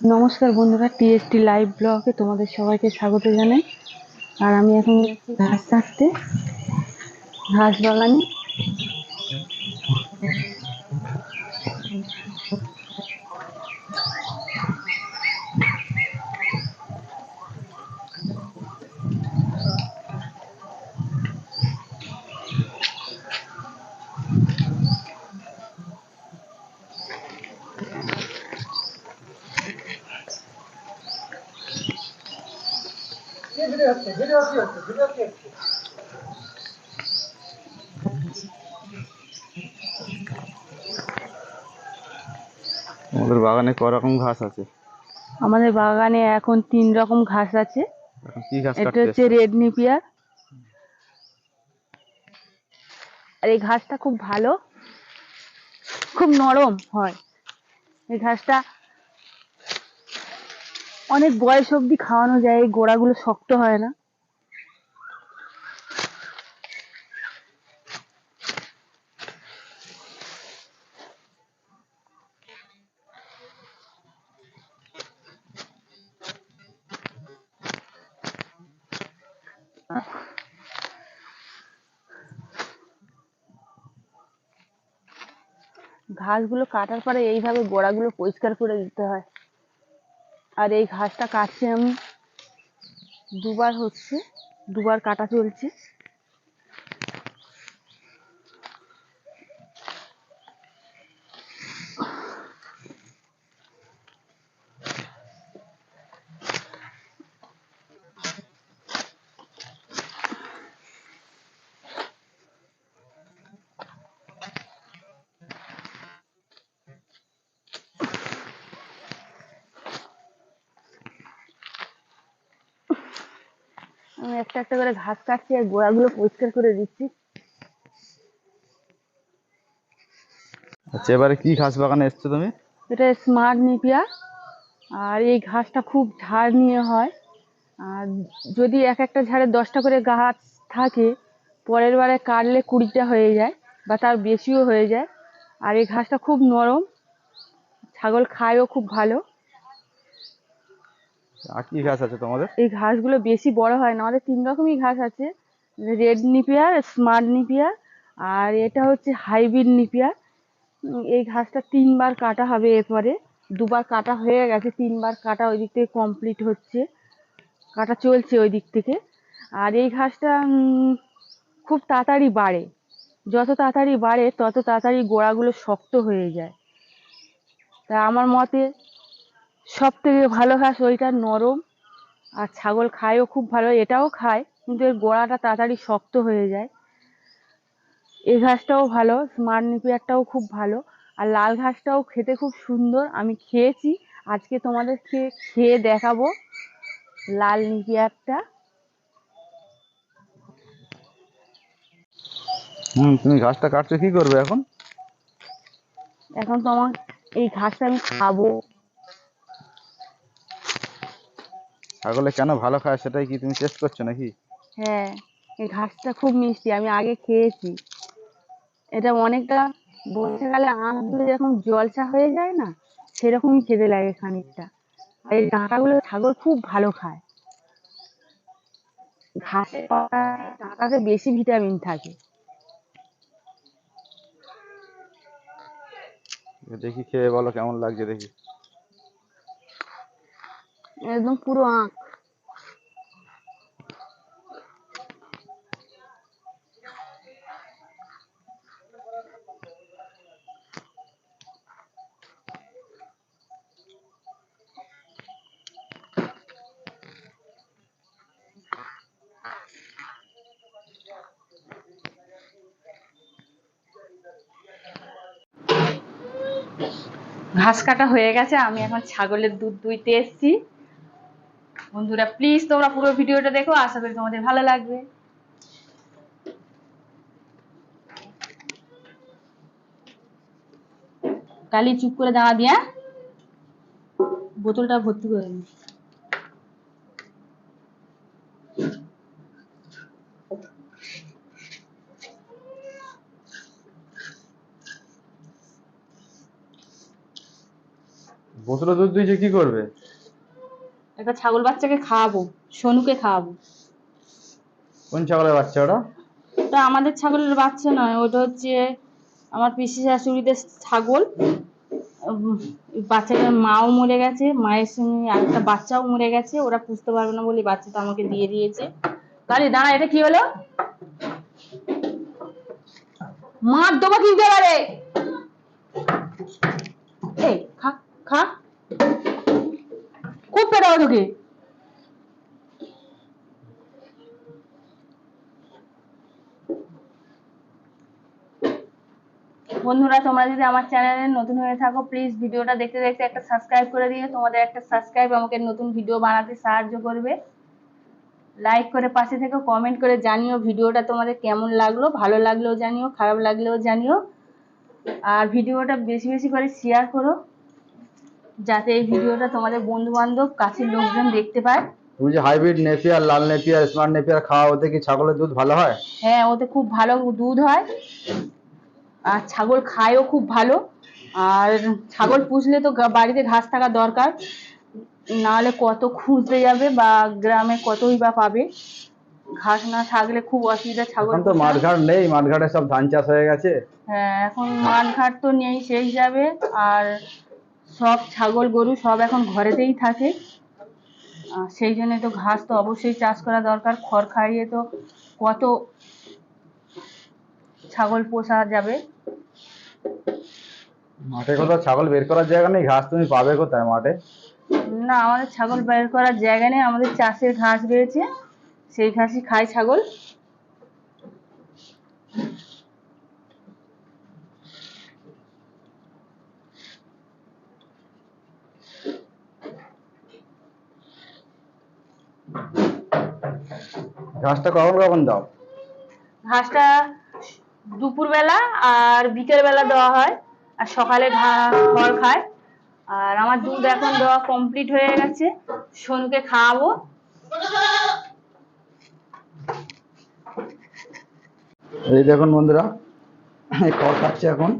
নমস্কার বন্ধুরা, TST live ব্লগে তোমাদের সবাইকে স্বাগত জানাই। আর আমি এখন ঘাস কাটতে, ঘাস বাগানে। আমাদের বাগানে ক রকম ঘাস আছে? আমাদের বাগানে এখন তিন রকম ঘাস আছে। এখন কি ঘাস এটা হচ্ছে? রেড নিপিয়ার আর এই ঘাসটা খুব ভালো খুব নরম হয়। এই ঘাসটা অনেক বয়স অবধি খাওয়ানো যায় এই গোড়াগুলো শক্ত হয় না। ঘাসগুলো কাটার পরে এইভাবে গোড়াগুলো পরিষ্কার করে দিতে হয়। আর এই ঘাসটা কাটছি আমি দুবার হচ্ছে দুবার কাটা চলছে। আমি একটা একটা করে ঘাস কাটছি আর গোড়াগুলো পরিষ্কার করে দিচ্ছি। আচ্ছা এবারে কি ঘাস বাগানে এসছো তুমি? এটা স্মার্ট নিপিয়া। আর এই ঘাসটা খুব ঝাড় নিয়ে হয়। আর যদি এক একটা ঝাড়ে দশটা করে গাছ থাকে পরের বারে কাটলে কুড়িটা হয়ে যায় বা তার বেশিও হয়ে যায়। আর এই ঘাসটা খুব নরম। ছাগল খায়ও খুব ভালো। আর কি ঘাস আছে তোমাদের? এই ঘাসগুলো বেশি বড় হয় না আমাদের তিন রকমই ঘাস আছে। রেড নিপিয়ার স্মার্ট নিপিয়ার আর এটা হচ্ছে হাইব্রিড নিপিয়ার। উম, এই ঘাসটা তিনবার কাটা হবে এরপরে। দুবার কাটা হয়ে গেছে তিনবার কাটা ওই দিক থেকে কমপ্লিট হচ্ছে। কাটা চলছে ওই দিক থেকে। আর এই ঘাসটা খুব তাড়াতাড়ি বাড়ে। যত তাড়াতাড়ি বাড়ে তত তাড়াতাড়ি গোড়াগুলো শক্ত হয়ে যায়। তা আমার মতে সব থেকে ভালো ঘাস ওইটা নরম আর ছাগল খায়ও খুব ভালো এটাও খায় কিন্তু এর গোড়াটা তাড়াতাড়ি শক্ত হয়ে যায়। এই ঘাসটাও ভালো স্মার্ট নিপিয়ারটাও খুব ভালো আর লাল ঘাসটাও খেতে খুব সুন্দর। আমি খেয়েছি আজকে তোমাদেরকে খেয়ে দেখাবো লাল নিপিয়ারটা। হুম তুমি ঘাসটা কাটছো কি করবে এখন? এখন তো আমার এই ঘাসটা আমি খাব। ছাগলে কেন ভালো খায় সেটাই কি তুমি টেস্ট করছ নাকি? হ্যাঁ এই ঘাসটা খুব মিষ্টি আমি আগে খেয়েছি। এটা অনেকটা বর্ষাকালে আম দিলে যেরকম জলসা হয়ে যায় না সেরকমই খেতে লাগে খানিকটা। আর এই ডাঁটাগুলো ছাগল খুব ভালো খায়। ঘাসের পাতায় ডাঁটাতে বেশি ভিটামিন থাকে। দেখি খেয়ে বলো কেমন লাগছে দেখি। একদম পুরো আঁক ঘাস কাটা হয়ে গেছে আমি এখন ছাগলের দুধ দুইতে এসেছি। বন্ধুরা প্লিজ তোমরা পুরো ভিডিওটা দেখো, আশা করি তোমাদের ভালো লাগবে। কালি চুপ করে দাঁড়া দিয়া। বোতলটা ভর্তি করে নি। অতটা দুধ দিয়েছে, কি করবে? একটা ছাগল বাচ্চাকে খাওয়াবো সোনুকে খাওয়াবো। কোন ছাগলের বাচ্চা ওটা? ওটা আমাদের ছাগলের বাচ্চা নয় ওটা হচ্ছে আমার পিসি শাশুড়িদের ছাগল। বাচ্চাটার মাও মরে গেছে মায়ের সঙ্গে আরেকটা বাচ্চাও মরে গেছে ওরা পুষতে পারবে না বলে বাচ্চাটা আমাকে দিয়ে দিয়েছে। তাহলে দাঁড়া এটা কি হলো? মার দেবো কিন্তু পারে এই খা খা। খুব পেটাবো তোকে। বন্ধুরা, তোমরা যদি আমার চ্যানেলে নতুন হয়ে থাকো প্লিজ ভিডিওটা দেখতে দেখতে একটা সাবস্ক্রাইব করে দিও। তোমাদের একটা সাবস্ক্রাইব আমাকে নতুন ভিডিও বানাতে সাহায্য করবে। লাইক করে পাশে থেকে কমেন্ট করে জানিও ভিডিওটা তোমাদের কেমন লাগল, ভালো লাগলেও জানিও, খারাপ লাগলেও জানিও। আর ভিডিওটা বেশি বেশি করে শেয়ার করো। যাতে এই ভিডিওটা তোমাদের বন্ধু বান্ধব কাছের লোকজন দেখতে পায়। তুমি যে হাইব্রিড নেপিয়ার লাল নেপিয়ার স্মার্ট নেপিয়ার খাওয়া ওতে কি ছাগলের দুধ ভালো হয়? হ্যাঁ ওতে খুব ভালো দুধ হয়। আর ছাগল খায়ও খুব ভালো। আর ছাগল পুষলে তো বাড়িতে ঘাস থাকা দরকার। নাহলে কত খুঁজতে যাবে বা গ্রামে কতই বা পাবে। ঘাস না থাকলে খুব অসুবিধা ছাগল এখন তো। মাঠঘাট নেই মাঠঘাটে সব ধান চাষ হয়ে গেছে। হ্যাঁ এখন মাঠঘাট তো নেই সেই হিসাবে। আর সব ছাগল গরু সব এখন ঘরেতেই থাকে। সেই জন্য তো ঘাস তো অবশ্যই চাষ করা দরকার। খড় খাইয়ে তো কত ছাগল পোষা যাবে। মাঠে কোথাও ছাগল বের করার জায়গা নেই? ঘাস তুমি পাবে কোথায় মাঠে? না আমাদের ছাগল বের করার জায়গা নেই। আমাদের চাষের ঘাস রয়েছে। সেই ঘাসই খায় ছাগল। ঘাসটা কখন কখন দাও? ঘাসটা দুপুরবেলা আর বিকেলবেলা দেওয়া হয়। আর সকালে খড় খায়। আর আমার দুধ এখন দেওয়া কমপ্লিট হয়ে গেছে। সোনুকে খাওয়াবো। এই দেখুন বন্ধুরা খড় খাচ্ছে এখন।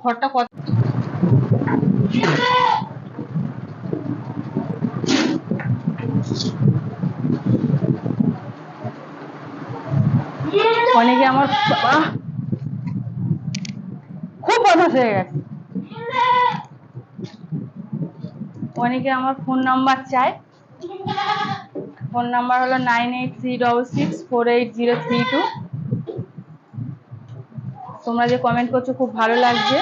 খড়টা কত অনেকে আমার খুব বদমাস হয়ে গেছে। অনেকে আমার ফোন নাম্বার চায়। ফোন নাম্বার হলো nine eight three double six four eight zero three two. তোমরা যে কমেন্ট করছ, খুব ভালো লাগছে।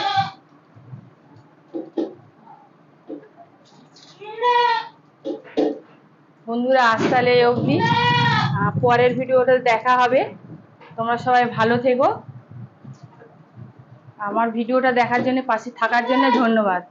বন্ধুরা, আজ তাহলে অবধি। পরের ভিডিওটা দেখা হবে। তোমরা সবাই ভালো থেকো। আমার ভিডিওটা দেখার জন্য, পাশে থাকার জন্য ধন্যবাদ।